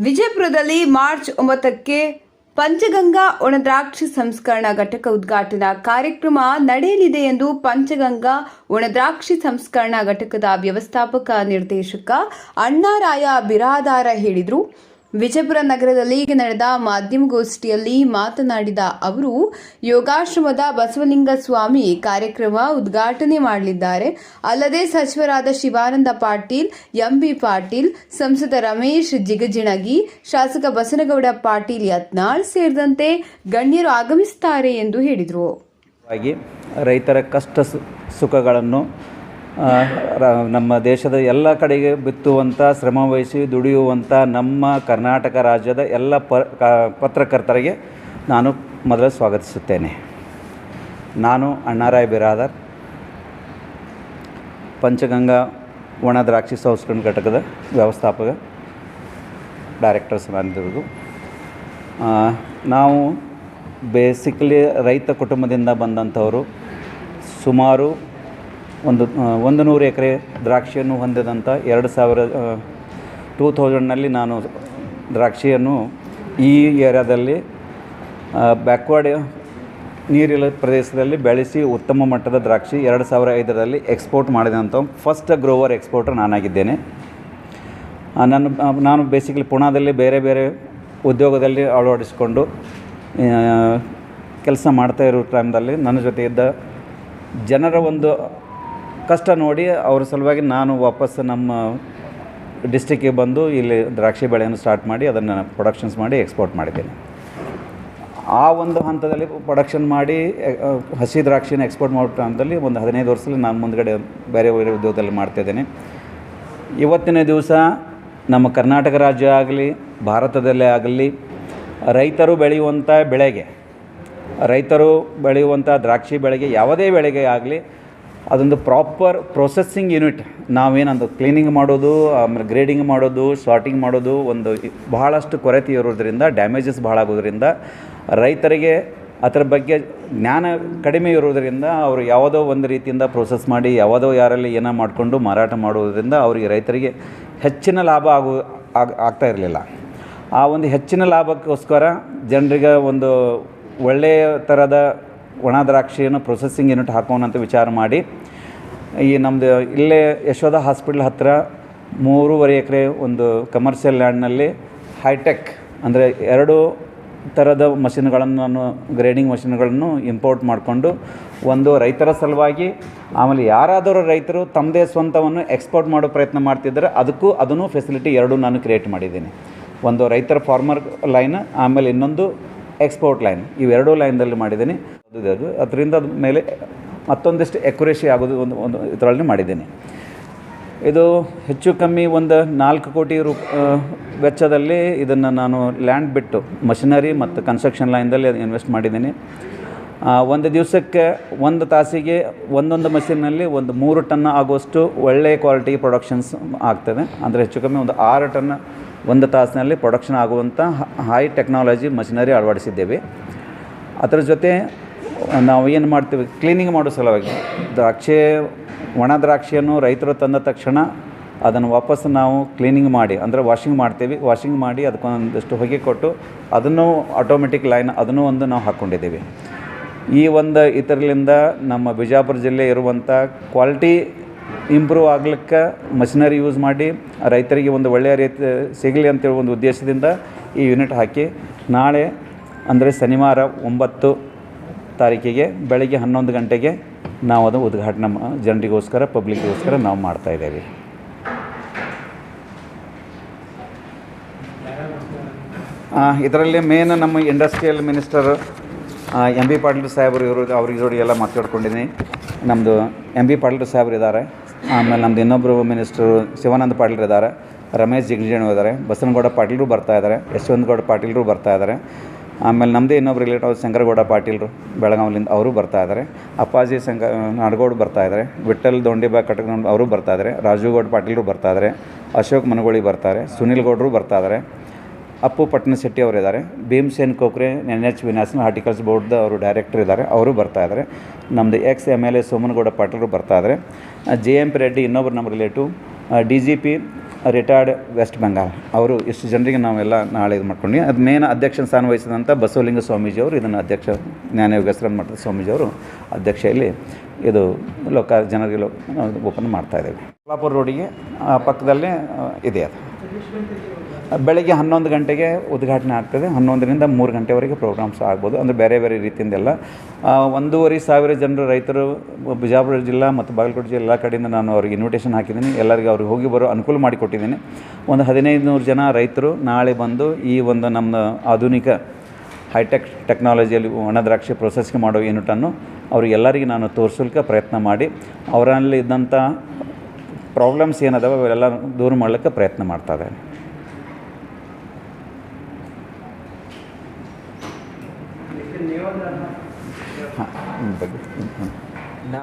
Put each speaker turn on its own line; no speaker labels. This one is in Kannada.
ವಿಜಯಪುರದಲ್ಲಿ ಮಾರ್ಚ್ ಒಂಬತ್ತಕ್ಕೆ ಪಂಚಗಂಗಾ ಒಣದ್ರಾಕ್ಷಿ ಸಂಸ್ಕರಣಾ ಘಟಕ ಉದ್ಘಾಟನಾ ಕಾರ್ಯಕ್ರಮ ನಡೆಯಲಿದೆ ಎಂದು ಪಂಚಗಂಗಾ ಒಣದ್ರಾಕ್ಷಿ ಸಂಸ್ಕರಣಾ ಘಟಕದ ವ್ಯವಸ್ಥಾಪಕ ನಿರ್ದೇಶಕ ಅಣ್ಣಾರಾಯ ಬಿರಾದಾರ ಹೇಳಿದರು. ವಿಜಯಪುರ ನಗರದಲ್ಲಿ ನಡೆದ ಮಾಧ್ಯಮಗೋಷ್ಠಿಯಲ್ಲಿ ಮಾತನಾಡಿದ ಅವರು, ಯೋಗಾಶ್ರಮದ ಬಸವಲಿಂಗ ಸ್ವಾಮಿ ಕಾರ್ಯಕ್ರಮ ಉದ್ಘಾಟನೆ ಮಾಡಲಿದ್ದಾರೆ. ಅಲ್ಲದೆ ಸಚಿವರಾದ ಶಿವಾನಂದ ಪಾಟೀಲ್, ಎಂಬಿ ಪಾಟೀಲ್, ಸಂಸದ ರಮೇಶ್ ಜಿಗಜಿಣಗಿ, ಶಾಸಕ ಬಸನಗೌಡ ಪಾಟೀಲ್ ಯತ್ನಾಳ್ ಸೇರಿದಂತೆ ಗಣ್ಯರು ಆಗಮಿಸುತ್ತಾರೆ ಎಂದು ಹೇಳಿದರು.
ರೈತರ ಕಷ್ಟ ಸುಖಗಳನ್ನು ನಮ್ಮ ದೇಶದ ಎಲ್ಲ ಕಡೆಗೆ ಬಿತ್ತುವಂಥ ಶ್ರಮವಹಿಸಿ ದುಡಿಯುವಂಥ ನಮ್ಮ ಕರ್ನಾಟಕ ರಾಜ್ಯದ ಎಲ್ಲ ಪತ್ರಕರ್ತರಿಗೆ ನಾನು ಮೊದಲು ಸ್ವಾಗತಿಸುತ್ತೇನೆ. ನಾನು ಅಣ್ಣಾರಾಯ್ ಬಿರಾದರ್ ಪಂಚಗಂಗಾ ಒಣ ದ್ರಾಕ್ಷಿ ಸಂಸ್ಕರಣ ಘಟಕದ ವ್ಯವಸ್ಥಾಪಕ ಡೈರೆಕ್ಟರ್ಸ್ ಆ, ನಾವು ಬೇಸಿಕಲಿ ರೈತ ಕುಟುಂಬದಿಂದ ಬಂದಂಥವರು ಸುಮಾರು ಒಂದು ಒಂದು ನೂರು ಎಕರೆ ದ್ರಾಕ್ಷಿಯನ್ನು ಹೊಂದಿದಂಥ ಎರಡು ಸಾವಿರ ಟೂ ಥೌಸಂಡ್ನಲ್ಲಿ ನಾನು ದ್ರಾಕ್ಷಿಯನ್ನು ಈ ಏರಿಯಾದಲ್ಲಿ ಬ್ಯಾಕ್ವರ್ಡ್ ನೀರಿಲ್ಲ ಪ್ರದೇಶದಲ್ಲಿ ಬೆಳೆಸಿ ಉತ್ತಮ ಮಟ್ಟದ ದ್ರಾಕ್ಷಿ ಎರಡು ಸಾವಿರ ಐದರಲ್ಲಿ ಎಕ್ಸ್ಪೋರ್ಟ್ ಮಾಡಿದಂಥ ಫಸ್ಟ್ ಗ್ರೋವರ್ ಎಕ್ಸ್ಪೋರ್ಟರ್ ನಾನಾಗಿದ್ದೇನೆ. ನಾನು ನಾನು ಬೇಸಿಕಲಿ ಪುಣಾದಲ್ಲಿ ಬೇರೆ ಬೇರೆ ಉದ್ಯೋಗದಲ್ಲಿ ಅಳವಡಿಸಿಕೊಂಡು ಕೆಲಸ ಮಾಡ್ತಾ ಇರೋ ಟೈಮ್ದಲ್ಲಿ ನನ್ನ ಜೊತೆ ಇದ್ದ ಜನರ ಒಂದು ಕಷ್ಟ ನೋಡಿ ಅವ್ರ ಸಲುವಾಗಿ ನಾನು ವಾಪಸ್ ನಮ್ಮ ಡಿಸ್ಟಿಕ್ಕಿಗೆ ಬಂದು ಇಲ್ಲಿ ದ್ರಾಕ್ಷಿ ಬೆಳೆಯನ್ನು ಸ್ಟಾರ್ಟ್ ಮಾಡಿ ಅದನ್ನು ಪ್ರೊಡಕ್ಷನ್ಸ್ ಮಾಡಿ ಎಕ್ಸ್ಪೋರ್ಟ್ ಮಾಡಿದ್ದೇನೆ. ಆ ಒಂದು ಹಂತದಲ್ಲಿ ಪ್ರೊಡಕ್ಷನ್ ಮಾಡಿ ಹಸಿ ದ್ರಾಕ್ಷಿನ ಎಕ್ಸ್ಪೋರ್ಟ್ ಮಾಡೋ ಒಂದು ಹದಿನೈದು ವರ್ಷದಲ್ಲಿ ನಾನು ಮುಂದಗಡೆ ಬೇರೆ ಬೇರೆ ಉದ್ಯೋಗದಲ್ಲಿ ಮಾಡ್ತಿದ್ದೇನೆ ಇವತ್ತಿನ ದಿವಸ ನಮ್ಮ ಕರ್ನಾಟಕ ರಾಜ್ಯ ಆಗಲಿ, ಭಾರತದಲ್ಲೇ ಆಗಲಿ, ರೈತರು ಬೆಳೆಯುವಂಥ ಬೆಳೆಗೆ, ರೈತರು ಬೆಳೆಯುವಂಥ ದ್ರಾಕ್ಷಿ ಬೆಳೆಗೆ ಯಾವುದೇ ಬೆಳೆಗೆ ಆಗಲಿ ಅದೊಂದು ಪ್ರಾಪರ್ ಪ್ರೊಸೆಸ್ಸಿಂಗ್ ಯೂನಿಟ್ ನಾವೇನಂದು ಕ್ಲೀನಿಂಗ್ ಮಾಡೋದು, ಆಮೇಲೆ ಗ್ರೇಡಿಂಗ್ ಮಾಡೋದು ಸಾರ್ಟಿಂಗ್ ಮಾಡೋದು ಒಂದು ಬಹಳಷ್ಟು ಕೊರತೆ ಇರೋದ್ರಿಂದ ಡ್ಯಾಮೇಜಸ್ ಭಾಳ ಆಗೋದ್ರಿಂದ, ರೈತರಿಗೆ ಅದರ ಬಗ್ಗೆ ಜ್ಞಾನ ಕಡಿಮೆ ಇರೋದರಿಂದ ಅವರು ಯಾವುದೋ ಒಂದು ರೀತಿಯಿಂದ ಪ್ರೋಸೆಸ್ ಮಾಡಿ, ಯಾವುದೋ ಯಾರಲ್ಲಿ ಏನೋ ಮಾಡಿಕೊಂಡು ಮಾರಾಟ ಮಾಡುವುದರಿಂದ ಅವರಿಗೆ ರೈತರಿಗೆ ಹೆಚ್ಚಿನ ಲಾಭ ಆಗ್ ಆಗ್ತಾ ಇರಲಿಲ್ಲ. ಆ ಒಂದು ಹೆಚ್ಚಿನ ಲಾಭಕ್ಕೋಸ್ಕರ ಜನರಿಗೆ ಒಂದು ಒಳ್ಳೆಯ ಥರದ ಒಣ ದ್ರಾಕ್ಷಿಯನ್ನು ಪ್ರೊಸೆಸಿಂಗ್ ಯೂನಿಟ್ ಹಾಕೋಣ ಅಂತ ವಿಚಾರ ಮಾಡಿ, ಈ ನಮ್ಮದು ಇಲ್ಲೇ ಯಶೋಧ ಹಾಸ್ಪಿಟ್ಲ್ ಹತ್ತಿರ ಮೂರುವರೆ ಎಕರೆ ಒಂದು ಕಮರ್ಷಿಯಲ್ ಲ್ಯಾಂಡ್ನಲ್ಲಿ ಹೈಟೆಕ್ ಅಂದರೆ ಎರಡು ಥರದ ಮಷಿನ್ಗಳನ್ನು ನಾನು ಗ್ರೇಡಿಂಗ್ ಮಷಿನ್ಗಳನ್ನು ಇಂಪೋರ್ಟ್ ಮಾಡಿಕೊಂಡು ಒಂದು ರೈತರ ಸಲುವಾಗಿ, ಆಮೇಲೆ ಯಾರಾದರೂ ರೈತರು ತಮ್ಮದೇ ಸ್ವಂತವನ್ನು ಎಕ್ಸ್ಪೋರ್ಟ್ ಮಾಡೋ ಪ್ರಯತ್ನ ಮಾಡ್ತಿದ್ದಾರೆ, ಅದಕ್ಕೂ ಅದನ್ನು ಫೆಸಿಲಿಟಿ ಎರಡೂ ನಾನು ಕ್ರಿಯೇಟ್ ಮಾಡಿದ್ದೀನಿ. ಒಂದು ರೈತರ ಫಾರ್ಮರ್ ಲೈನ್ ಆಮೇಲೆ ಇನ್ನೊಂದು ಎಕ್ಸ್ಪೋರ್ಟ್ ಲೈನ್ ಇವೆರಡೂ ಲೈನ್ದಲ್ಲಿ ಮಾಡಿದ್ದೀನಿ. ಅದು ಅದು ಅದರಿಂದ ಅದ ಮೇಲೆ ಮತ್ತೊಂದಿಷ್ಟು ಎಕ್ಯುರೇಸಿ ಆಗೋದು ಒಂದು ಒಂದು ಇದರಲ್ಲಿ ಮಾಡಿದ್ದೀನಿ. ಇದು ಹೆಚ್ಚು ಕಮ್ಮಿ ಒಂದು ನಾಲ್ಕು ಕೋಟಿ ರೂ ವೆಚ್ಚದಲ್ಲಿ ಇದನ್ನು ನಾನು ಲ್ಯಾಂಡ್ ಬಿಟ್ಟು ಮಷಿನರಿ ಮತ್ತು ಕನ್ಸ್ಟ್ರಕ್ಷನ್ ಲೈನ್ದಲ್ಲಿ ಇನ್ವೆಸ್ಟ್ ಮಾಡಿದ್ದೀನಿ. ಒಂದು ದಿವಸಕ್ಕೆ ಒಂದು ತಾಸಿಗೆ ಒಂದೊಂದು ಮಷಿನ್ನಲ್ಲಿ ಒಂದು ಮೂರು ಟನ್ ಆಗುವಷ್ಟು ಒಳ್ಳೆಯ ಕ್ವಾಲಿಟಿ ಪ್ರೊಡಕ್ಷನ್ಸ್ ಆಗ್ತದೆ. ಅಂದರೆ ಹೆಚ್ಚು ಕಮ್ಮಿ ಒಂದು ಆರು ಟನ್ ಒಂದು ತಾಸಿನಲ್ಲಿ ಪ್ರೊಡಕ್ಷನ್ ಆಗುವಂಥ ಹೈ ಟೆಕ್ನಾಲಜಿ ಮಷಿನರಿ ಅಳವಡಿಸಿದ್ದೇವೆ. ಅದರ ಜೊತೆ ನಾವು ಏನು ಮಾಡ್ತೀವಿ ಕ್ಲೀನಿಂಗ್ ಮಾಡೋ ಸಲುವಾಗಿ ದ್ರಾಕ್ಷಿ, ಒಣ ದ್ರಾಕ್ಷಿಯನ್ನು ರೈತರು ತಂದ ತಕ್ಷಣ ಅದನ್ನು ವಾಪಸ್ ನಾವು ಕ್ಲೀನಿಂಗ್ ಮಾಡಿ, ಅಂದರೆ ವಾಷಿಂಗ್ ಮಾಡ್ತೀವಿ. ವಾಷಿಂಗ್ ಮಾಡಿ ಅದಕ್ಕೊಂದಷ್ಟು ಹೊಗೆ ಕೊಟ್ಟು ಅದನ್ನು ಆಟೋಮೆಟಿಕ್ ಲೈನ್ ಅದನ್ನು ಒಂದು ನಾವು ಹಾಕ್ಕೊಂಡಿದ್ದೀವಿ ಈ ಒಂದು ಇದರಿಂದ ನಮ್ಮ ಬಿಜಾಪುರ ಜಿಲ್ಲೆ ಇರುವಂಥ ಕ್ವಾಲಿಟಿ ಇಂಪ್ರೂವ್ ಆಗ್ಲಿಕ್ಕೆ ಮಷಿನರಿ ಯೂಸ್ ಮಾಡಿ ರೈತರಿಗೆ ಒಂದು ಒಳ್ಳೆಯ ರೀತಿ ಸಿಗಲಿ ಅಂತೇಳಿ ಒಂದು ಉದ್ದೇಶದಿಂದ ಈ ಯೂನಿಟ್ ಹಾಕಿ ನಾಳೆ ಅಂದರೆ ಶನಿವಾರ ಒಂಬತ್ತು ತಾರೀಕಿಗೆ ಬೆಳಗ್ಗೆ ಹನ್ನೊಂದು ಗಂಟೆಗೆ ನಾವು ಅದು ಉದ್ಘಾಟನೆ ಜನರಿಗೋಸ್ಕರ, ಪಬ್ಲಿಕ್ಗೋಸ್ಕರ ನಾವು ಮಾಡ್ತಾಯಿದ್ದೇವೆ ಇದರಲ್ಲಿ ಮೇನ್ ನಮ್ಮ industrial minister M B Patil ಸಾಹೇಬರು ಇವರು ಅವ್ರ ಜೋಡಿ ಎಲ್ಲ ಮಾತಾಡ್ಕೊಂಡಿದ್ದೀನಿ. ನಮ್ಮದು ಎಂ ಬಿ ಪಾಟೀಲ್ ಸಾಹೇಬ್ರು ಇದ್ದಾರೆ. ಆಮೇಲೆ ನಮ್ಮದು ಇನ್ನೊಬ್ಬರು ಮಿನಿಸ್ಟರು ಶಿವಾನಂದ ಪಾಟೀಲ್ ಇದ್ದಾರೆ. ರಮೇಶ್ ಜಿಗ್ಜೇಣು ಇದ್ದಾರೆ. ಬಸನಗೌಡ ಪಾಟೀಲರು ಬರ್ತಾ ಇದ್ದಾರೆ. ಯಶವಂತಗೌಡ ಪಾಟೀಲರು ಬರ್ತಾ ಇದ್ದಾರೆ. ಆಮೇಲೆ ನಮ್ಮದೇ ಇನ್ನೊಬ್ರು ರಿಲೇಟಿವ್ ಶಂಕರಗೌಡ ಪಾಟೀಲರು, ಬೆಳಗಾವಿಲಿಂದ ಅವರು ಬರ್ತಾ ಇದ್ದಾರೆ. ಅಪ್ಪಾಜಿ ಶಂಕ, ನಾಡಗೌಡ ಬರ್ತಾ ಇದ್ದಾರೆ. ವಿಠಲ್ ದೊಂಡಿಬಾ ಕಟಕ ಅವರು ಬರ್ತಾ ಇದ್ದಾರೆ. ರಾಜುಗೌಡ ಪಾಟೀಲರು ಬರ್ತಾ ಇದ್ದಾರೆ. ಅಶೋಕ್ ಮನಗೋಳಿ ಬರ್ತಾರೆ ಸುನಿಲ್ ಗೌಡರು ಬರ್ತಾ ಇದ್ದಾರೆ. ಅಪ್ಪು ಪಟ್ಟಣಶೆಟ್ಟಿ ಅವರು ಇದ್ದಾರೆ ಭೀಮಸೇನ್ ಕೋಕ್ರೆ ಎನ್ ಎಚ್ ವಿನಾಸನ್ ಹಾರ್ಟಿಕಲ್ಚರ್ ಬೋರ್ಡ್ದ ಅವರು ಡೈರೆಕ್ಟರ್ ಇದ್ದಾರೆ. ಅವರು ಬರ್ತಾ ಇದ್ದಾರೆ. ನಮ್ಮದು ex M L A Somanagouda ಪಾಟೀಲರು ಬರ್ತಾ ಇದ್ದಾರೆ. ಜೆ ಎಂ ಪಿ ರೆಡ್ಡಿ ಇನ್ನೊಬ್ಬರು ನಮ್ಮ relative. D G P retired West Bengal. ಅವರು ಇಷ್ಟು ಜನರಿಗೆ ನಾವೆಲ್ಲ ನಾಳೆ ಇದು ಮಾಡ್ಕೊಂಡು ಅದು ಮೇನ್ ಅಧ್ಯಕ್ಷ ಸ್ಥಾನ ವಹಿಸಿದಂಥ ಬಸವಲಿಂಗ ಸ್ವಾಮೀಜಿ ಅವರು, ಇದನ್ನು ಅಧ್ಯಕ್ಷ ಜ್ಞಾನಯೋಗೇಶ್ವರ ಮಠದ ಸ್ವಾಮೀಜಿ ಅವರು ಅಧ್ಯಕ್ಷೆಯಲ್ಲಿ ಇದು ಲೋಕ ಜನರಿಗೆ ಓಪನ್ ಮಾಡ್ತಾ ಇದ್ದೇವೆ. ಸೋಲಾಪುರ ರೋಡಿಗೆ ಪಕ್ಕದಲ್ಲೇ ಇದೆ ಅದು. ಬೆಳಗ್ಗೆ ಹನ್ನೊಂದು ಗಂಟೆಗೆ ಉದ್ಘಾಟನೆ ಆಗ್ತದೆ. ಹನ್ನೊಂದರಿಂದ ಮೂರು ಗಂಟೆವರೆಗೆ ಪ್ರೋಗ್ರಾಮ್ಸ್ ಆಗ್ಬೋದು. ಅಂದರೆ ಬೇರೆ ಬೇರೆ ರೀತಿಯಿಂದೆಲ್ಲ. ಒಂದೂವರೆ ಸಾವಿರ ಜನರು, ರೈತರು, ಬಿಜಾಪುರ ಜಿಲ್ಲಾ ಮತ್ತು ಬಾಗಲಕೋಟೆ ಜಿಲ್ಲಾ ಕಡೆಯಿಂದ ನಾನು ಅವ್ರಿಗೆ ಇನ್ವಿಟೇಷನ್ ಹಾಕಿದ್ದೀನಿ. ಎಲ್ಲರಿಗೆ ಅವ್ರಿಗೆ ಹೋಗಿ ಬರೋ ಅನುಕೂಲ ಮಾಡಿಕೊಟ್ಟಿದ್ದೀನಿ. ಒಂದು ಹದಿನೈದು ನೂರು ಜನ ರೈತರು ನಾಳೆ ಬಂದು ಈ ಒಂದು ನಮ್ಮ ಆಧುನಿಕ ಹೈಟೆಕ್ ಟೆಕ್ನಾಲಜಿಯಲ್ಲಿ ಒಣ ದ್ರಾಕ್ಷಿ ಪ್ರೊಸೆಸಿಂಗ್ ಮಾಡೋ ಯೂನಿಟನ್ನು ಅವರಿಗೆಲ್ಲರಿಗೆ ನಾನು ತೋರಿಸಲಿಕ್ಕೆ ಪ್ರಯತ್ನ ಮಾಡಿ, ಅವರಲ್ಲಿ ಇದ್ದಂಥ ಪ್ರಾಬ್ಲಮ್ಸ್ ಏನದಾವೆ ಅವೆಲ್ಲ ದೂರ ಮಾಡಲಿಕ್ಕೆ ಪ್ರಯತ್ನ ಮಾಡ್ತಾ ಇದ್ದೇನೆ.